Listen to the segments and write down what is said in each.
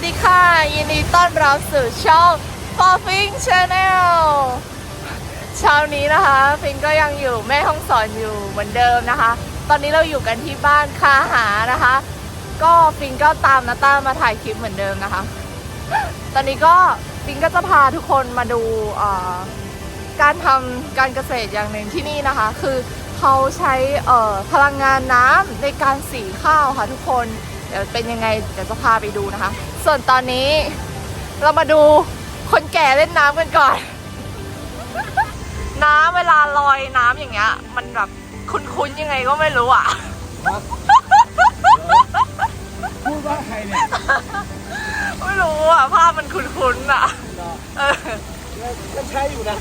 วัสดีค่ะ ยินดีต้อนรับสู่ช่อง For Fing Channel เช้านี้นะคะ ฟิงก็ยังอยู่แม่ห้องสอนอยู่เหมือนเดิมนะคะ ตอนนี้เราอยู่กันที่บ้านคาหานะคะ ก็ฟิงก็ตามนาต้ามาถ่ายคลิปเหมือนเดิมนะคะ ตอนนี้ก็ฟิงก็จะพาทุกคนมาดูการทำการเกษตรอย่างหนึ่งที่นี่นะคะ คือเขาใช้พลังงานน้ำในการสีข้าวค่ะทุกคน เดี๋ยวเป็นยังไงเดี๋ยวจะพาไปดูนะคะ ส่วนตอนนี้เรามาดูคนแก่เล่นน้ำกันก่อน น้ำเวลาลอยน้ำอย่างเงี้ย มันแบบคุ้นๆยังไงก็ไม่รู้อะพูดว่าใครเนี่ยไม่รู้อะภาพมันคุ้นๆอะเหรอเออก็ใช่อยู่นะ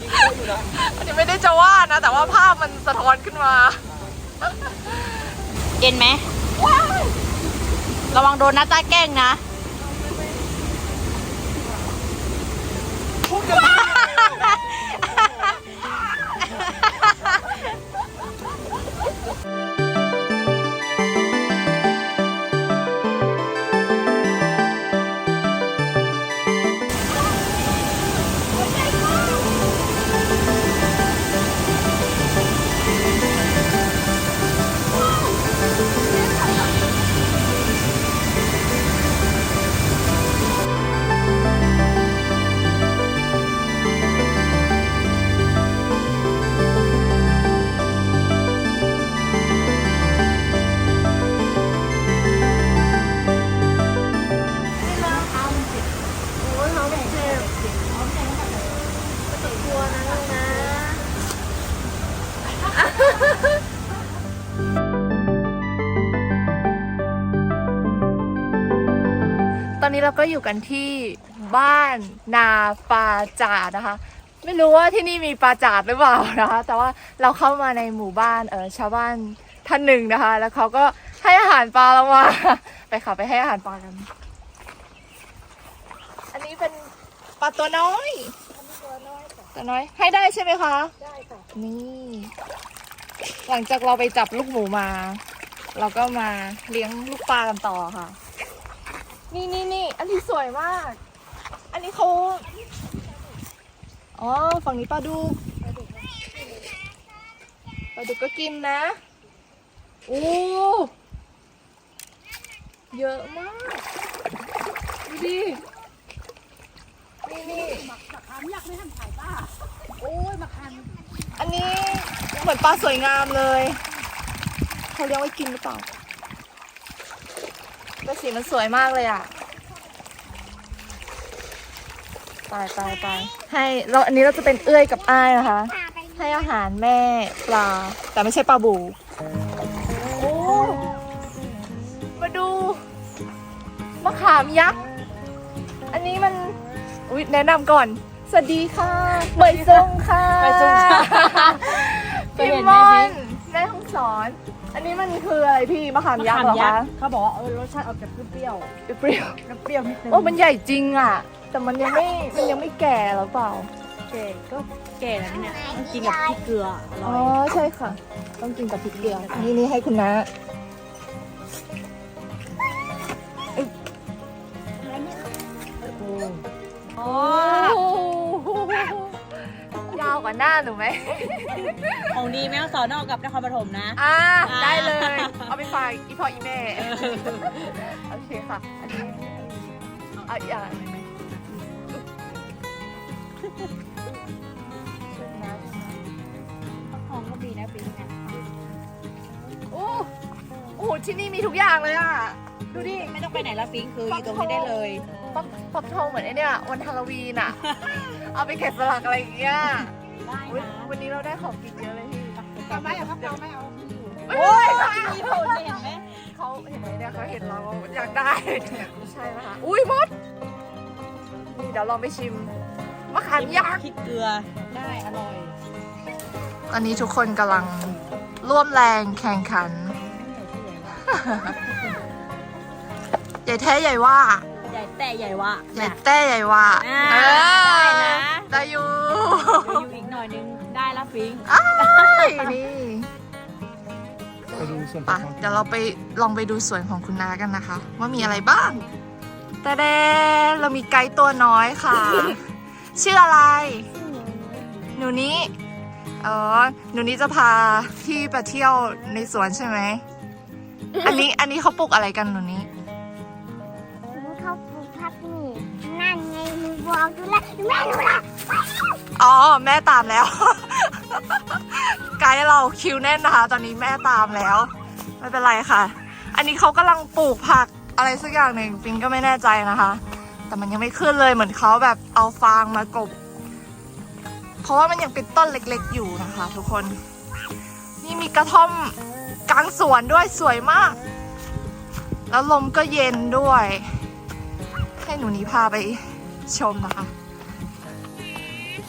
จริงๆใช่อยู่นะอันนี้ไม่ได้จะว่านะ แต่ว่าภาพมันสะท้อนขึ้นมา เย็นไหม ระวังโดนน้าตาแกล้งนะ ตอนนี้เราก็อยู่กันที่บ้านนาปาจาดนะคะ ไม่รู้ว่าที่นี่มีปลาจาดหรือเปล่านะคะ แต่ว่าเราเข้ามาในหมู่บ้านเออชาวบ้านท่านหนึ่งนะคะ แล้วเขาก็ให้อาหารปลาเรามาไปค่ะไปให้อาหารปลากัน อันนี้เป็นปลาตัวน้อยตัวน้อย ให้ได้ใช่ไหมคะ ได้ค่ะ นี่ หลังจากเราไปจับลูกหมูมา เราก็มาเลี้ยงลูกปลากันต่อค่ะ นี่นี่นี่อันนี้สวยมาก อันนี้เขาอ๋อ ฝั่งนี้ปลาดุกปลาดุกก็กินนะโอ้เยอะมาก ดูดิ นี่นี่มาคามยากไม่ทำขายป้าโอ้ยมาคามอันนี้เหมือนปลาสวยงามเลย เขาเลี้ยงไว้กินหรือเปล่า แต่สีมันสวยมากเลยอะตายตายตายให้เราอันนี้เราจะเป็นเอื้อยกับอ้ายนะคะ ให้อาหารแม่ปลา แต่ไม่ใช่ปลาบูโอ้มาดูมะขามยักษ์ อันนี้มันอุ๊ยแนะนำก่อน สวัสดีค่ะเบยซงค่ะไปซุงค่ะพี่มอนแม่ห้องสอน อันนี้มันคืออะไรพี่มะขามยักษ์เหรอคะเขาบอกว่าเออรสชาติออกจากเปรี้ยวเปรี้ยวๆน้ำเปรี้ยวนิดนึงโอ้มันใหญ่จริงอะ แต่มันยังไม่มันยังไม่แก่หรือเปล่าแก่ก็แก่แล้วเนี่ยต้องกินกับพริกเกลือออ๋ร่ออยใช่ค่ะ ต้องกินกับพริกเกลือนี่นี่ให้คุณนะโอ้ยาวกว่าหน้าหนูไหม ของดีแม่ฮ่องสอนนอกกับนครปฐมนะอ่าอ่า ได้เลย เอาไปฝากอีพ่ออีแม่ โอเคค่ะ อันนี้อะอย่าไหมช่วยนะของก็มีนะปีนี้นะโอ้โอ้โหที่นี่มีทุกอย่างเลยอะ ดูดิ ไม่ต้องไปไหนละฟิงคืออยู่ตรงนี้ได้เลยปักปักทองเหมือนไอเนี่ยวันฮาโลวีนอะ เอาไปแกะสลักอะไรอย่างเงี้ย ได้อุ๊ยนะวันนี้เราได้ของกินเยอะเลยพี่เอาไหมเอาเอาไหมเอาโอ้ยมีผลเนี่ยเห็นไหมเขาเห็นไหมเนี่ยเขาเห็นเราอยากได้ใช่นะคะอุ้ยมดนี่เดี๋ยวลองไปชิมมะขามยักษ์พริกเกลือได้อร่อยตอนนี้ทุกคนกำลังร่วมแรงแข่งขัน ใหญ่แท้ใหญ่ว่า ใหญ่แต่ใหญ่วะใหญ่แต้ใหญ่ว่าอ่าเออได้นะ ได้อยู่ เดี๋ยวอยู่อีก หน่อยนึงได้ละฟิงอ้ายนี่ไปดูส่วนไปประกอบเดี๋ยวเราไปลองไปดูสวนของคุณนากันนะคะ ว่ามีอะไรบ้างแต่เดเรามีไกด์ตัวน้อยค่ะ ชื่ออะไร หนูนี้อ๋อหนูนี้จะพาพี่ไปเที่ยวในสวนใช่ไหมอันนี้อันนี้เขาปลูกอะไรกันหนูนี้เขาปลูกพักนี่นั่นไงมึงบอกดูแลแม่ดูแลอ๋อแม่ตามแล้ว ไกด์เราคิวแน่นนะคะ ตอนนี้แม่ตามแล้ว ไม่เป็นไรค่ะ อันนี้เขากำลังปลูกผักอะไรสักอย่างหนึ่งปิงก็ไม่แน่ใจนะคะ แต่มันยังไม่ขึ้นเลยเหมือนเขาแบบเอาฟางมากบ เพราะว่ามันยังเป็นต้นเล็กๆอยู่นะคะ ทุกคน นี่มีกระท่อมกลางสวนด้วยสวยมาก แล้วลมก็เย็นด้วย ให้หนูนี้พาไปชมนะคะ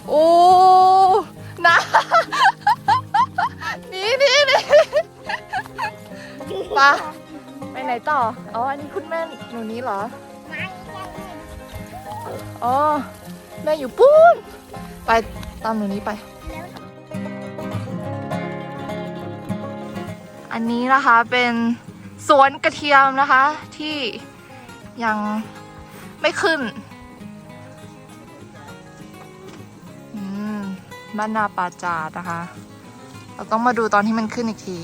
โอ้ นะนี่นี่นี่ไปะไปไหนต่อ อ๋อ อันนี้คุณแม่หนูนี้เหรออ๋อแม่อยู่ปุ้นไปตามหนูนี้ไป อันนี้นะคะเป็นสวนกระเทียมนะคะที่ยังไม่ขึ้น บ้านนาป่าจาดนะคะ เราต้องมาดูตอนที่มันขึ้นอีกที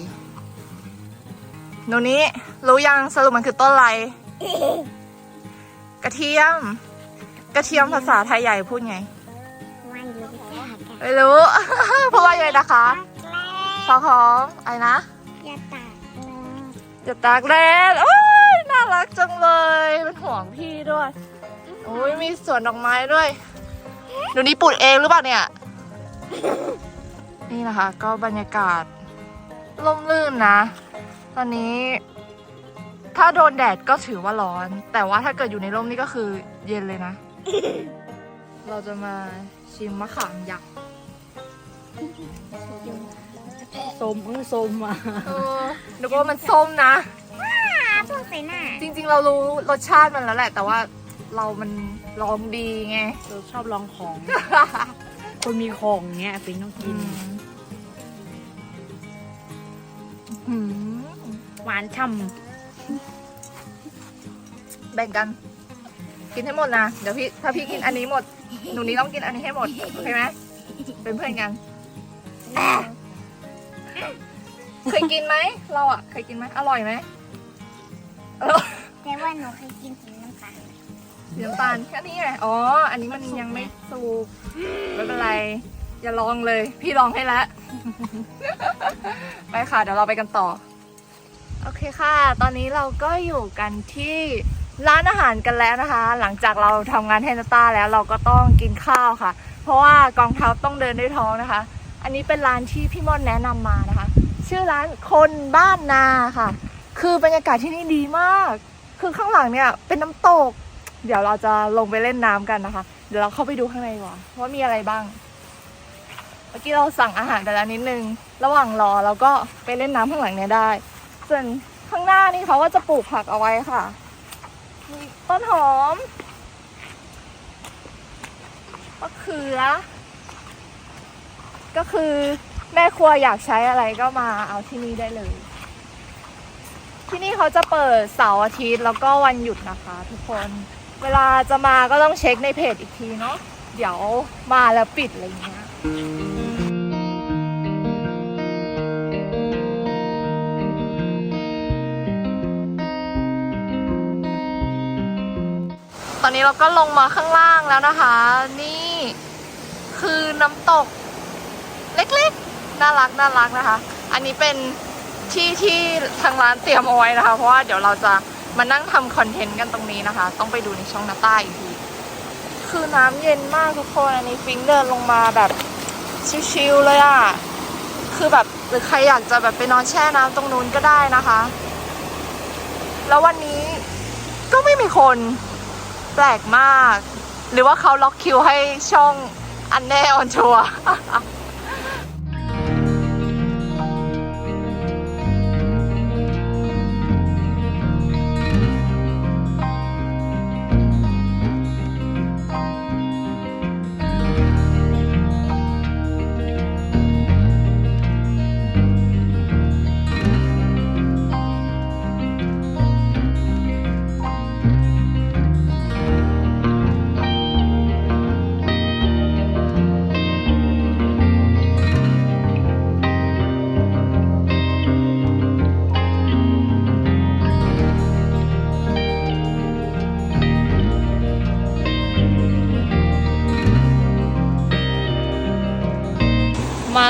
หนูนี้รู้ยังสรุปมันคือต้นอะไร กระเทียม กระเทียมภาษาไทยใหญ่พูดไง ไม่รู้จักกันไม่รู้พูดว่าไงนะคะพอของอะไรนะอย่าตัดเลยอย่าตากแดดโอ้ยน่ารักจังเลยเป็นห่วงพี่ด้วยโอ้ยมีสวนดอกไม้ด้วยหนูนี้ปลูกเองหรือเปล่าเนี่ย นี่นะคะ ก็บรรยากาศร่มรื่นนะ ตอนนี้ ถ้าโดนแดดก็ถือว่าร้อน แต่ว่าถ้าเกิดอยู่ในร่มนี่ก็คือเย็นเลยนะ เราจะมาชิมมะขามยักษ์ส้มเออส้มอะเออนึกว่ามันส้มนะอ่าพวกใส่หน้าจริง ๆ เรารู้รสชาติมันแล้วแหละ แต่ว่าเรามันลองดีไง เราชอบลองของ คนมีของเงี้ยปิงต้องกินอืมหวานช่แบ่งกัน กินให้หมดนะ เดี๋ยวพี่ถ้าพี่กินอันนี้หมด หนูนี้ต้องกินอันนี้ให้หมดโอเคไหมเป็นเพื่อนกันเคยกินไหมเราอะ เคยกินไหมอร่อยไหมอร่อย แต่ว่าหนูเคยกินสี น้ำตาลสีน้ำตาลแค่นี้ไงอ๋อ อันนี้มันยังไม่สุกไม่เป็นไรอย่าลองเลย พี่ลองให้แล้ว ไปค่ะเดี๋ยวเราไปกันต่อ โอเคค่ะ ตอนนี้เราก็อยู่กันที่ร้านอาหารกันแล้วนะคะ หลังจากเราทำงานให้นาตาแล้วเราก็ต้องกินข้าวค่ะ เพราะว่ากองทัพต้องเดินด้วยท้องนะคะ อันนี้เป็นร้านที่พี่ม่อนแนะนำมานะคะ ชื่อร้านคนบ้านนาค่ะ คือบรรยากาศที่นี่ดีมาก คือข้างหลังเนี่ยเป็นน้ำตก เดี๋ยวเราจะลงไปเล่นน้ำกันนะคะ เดี๋ยวเราเข้าไปดูข้างในกว่าว่ามีอะไรบ้าง เมื่อกี้เราสั่งอาหารไปแล้วนิดนึง ระหว่างรอเราก็ไปเล่นน้ำข้างหลังเนี่ยได้ ส่วนข้างหน้านี่เขาก็จะปลูกผักเอาไว้ค่ะ มีต้นหอมมะเขือ ก็คือแม่ครัวอยากใช้อะไรก็มาเอาที่นี่ได้เลย ที่นี่เขาจะเปิดเสาร์อาทิตย์แล้วก็วันหยุดนะคะทุกคน เวลาจะมาก็ต้องเช็คในเพจอีกทีเนาะเดี๋ยวมาแล้วปิดอะไรอย่างเงี้ยตอนนี้เราก็ลงมาข้างล่างแล้วนะคะ นี่คือน้ำตก เล็กๆ น่ารักน่ารักนะคะ อันนี้เป็นที่ที่ทางร้านเตรียมเอาไว้นะคะ เพราะว่าเดี๋ยวเราจะ มานั่งทำคอนเทนต์กันตรงนี้นะคะ ต้องไปดูในช่องนาต้าอีกที คือน้ำเย็นมากทุกคนอันนี้ฟิงเดินลงมาแบบชิลๆเลยอะ่ะ คือแบบหรือใครอยากจะแบบไปนอนแช่น้ำตรงนู้นก็ได้นะคะ แล้ววันนี้ก็ไม่มีคนแปลกมาก หรือว่าเขาล็อกคิวให้ช่องอันแน่ออนชัวร์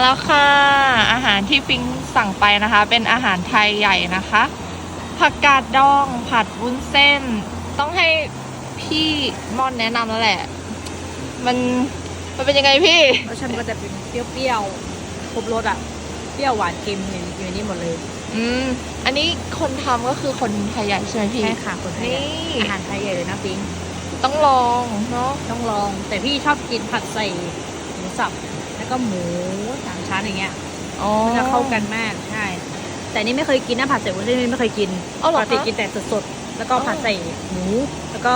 แล้วค่ะ อาหารที่ฟิงสั่งไปนะคะ เป็นอาหารไทยใหญ่นะคะ ผักกาดดองผัดวุ้นเส้น ต้องให้พี่ม่อนแนะนำแล้วแหละ มันมันเป็นยังไงพี่รสชาติมันก็จะเป็นเปรี้ยวๆครบรสอะ เปรี้ยวหวานเค็มอยู่อยู่ในนี้หมดเลย อืมอันนี้คนทำก็คือคนไทยใหญ่ใช่ไหมพี่ ใช่ค่ะคนไทยนี่ อาหารไทยใหญ่เลยนะปิง ต้องลองเนาะต้องลอง แต่พี่ชอบกินผัดใส่หมูสับแล้ว ก็หมูสามชั้นอย่างเงี้ยอ๋อ มันจะเข้ากันมากใช่แต่นี่ไม่เคยกินนะผัดใส่วุ้นเส้นนี่ไม่เคยกินอ๋อเหรปอกคะติกินแต่สดๆแล้วก็ผัดใส่หมูแล้วก็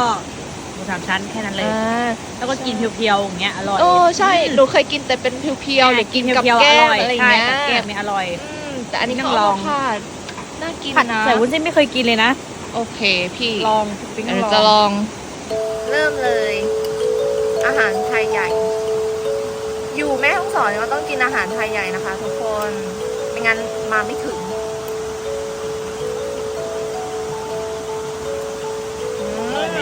หมูสามชั้นแค่นั้นเลยอ่าแล้วก็กินเพียวๆอย่างเงี้ยอร่อย โอ้ใช่หนูเคยกินแต่เป็นเพียวๆหรือกินกับเพียวๆแก้มร่ยอะไรอย่างใช่เงี้ยกับแก้มเนี่ยอร่อย อืมแต่อันนี้ต้ต้อองงลลออง งผัดน่ากินผัดนะใส่วุ้นเส้นไม่เคยกินเลยนะ โอเคพี่ลองปิ๊งเดี๋ยวลองจะลอง เริ่มเลย อาหารไทยใหญ่ อยู่แม่ห้องสอนก็ต้องกินอาหารไทยใหญ่นะคะ ทุกคน ไม่งั้นมาไม่ถึงอืม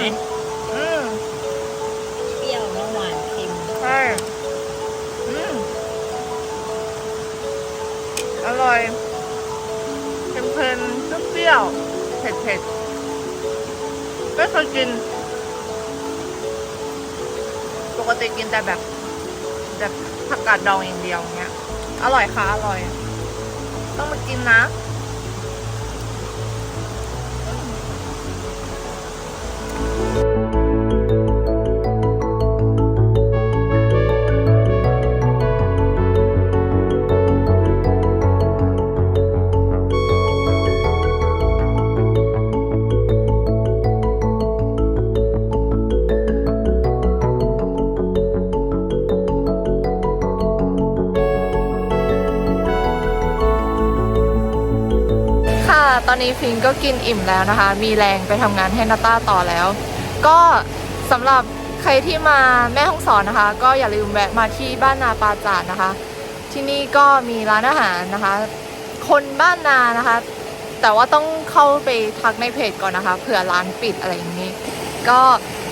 อืมเปรี้ยวแล้วหวานเค็มใช่อืมอร่อยเพลินๆเปรี้ยวๆเผ็ดๆไม่เคยกิน ปกติกินแต่แบบแบบ ผักกาดดองอย่างเดียวเงี้ย อร่อยค่ะ อร่อย ต้องมากินนะ ตอนนี้ฟิงก็กินอิ่มแล้วนะคะ มีแรงไปทำงานให้นาต้าต่อแล้ว ก็สำหรับใครที่มาแม่ห้องสอนนะคะ ก็อย่าลืมแวะมาที่บ้านนาปาจาดนะคะ ที่นี่ก็มีร้านอาหารนะคะ คนบ้านนานะคะ แต่ว่าต้องเข้าไปทักในเพจก่อนนะคะเผื่อร้านปิดอะไรอย่างนี้ ก็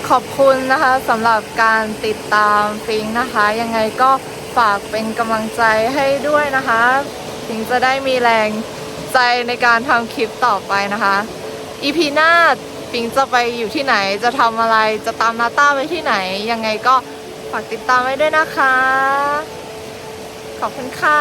ขอบคุณนะคะสำหรับการติดตามฟิงนะคะ ยังไงก็ฝากเป็นกำลังใจให้ด้วยนะคะฟิงจะได้มีแรง ใจในการทำคลิปต่อไปนะคะอีพีหน้าปิงจะไปอยู่ที่ไหนจะทำอะไรจะตามนาต้าไปที่ไหน ยังไงก็ฝากติดตามไว้ด้วยนะคะ ขอบคุณค่ะ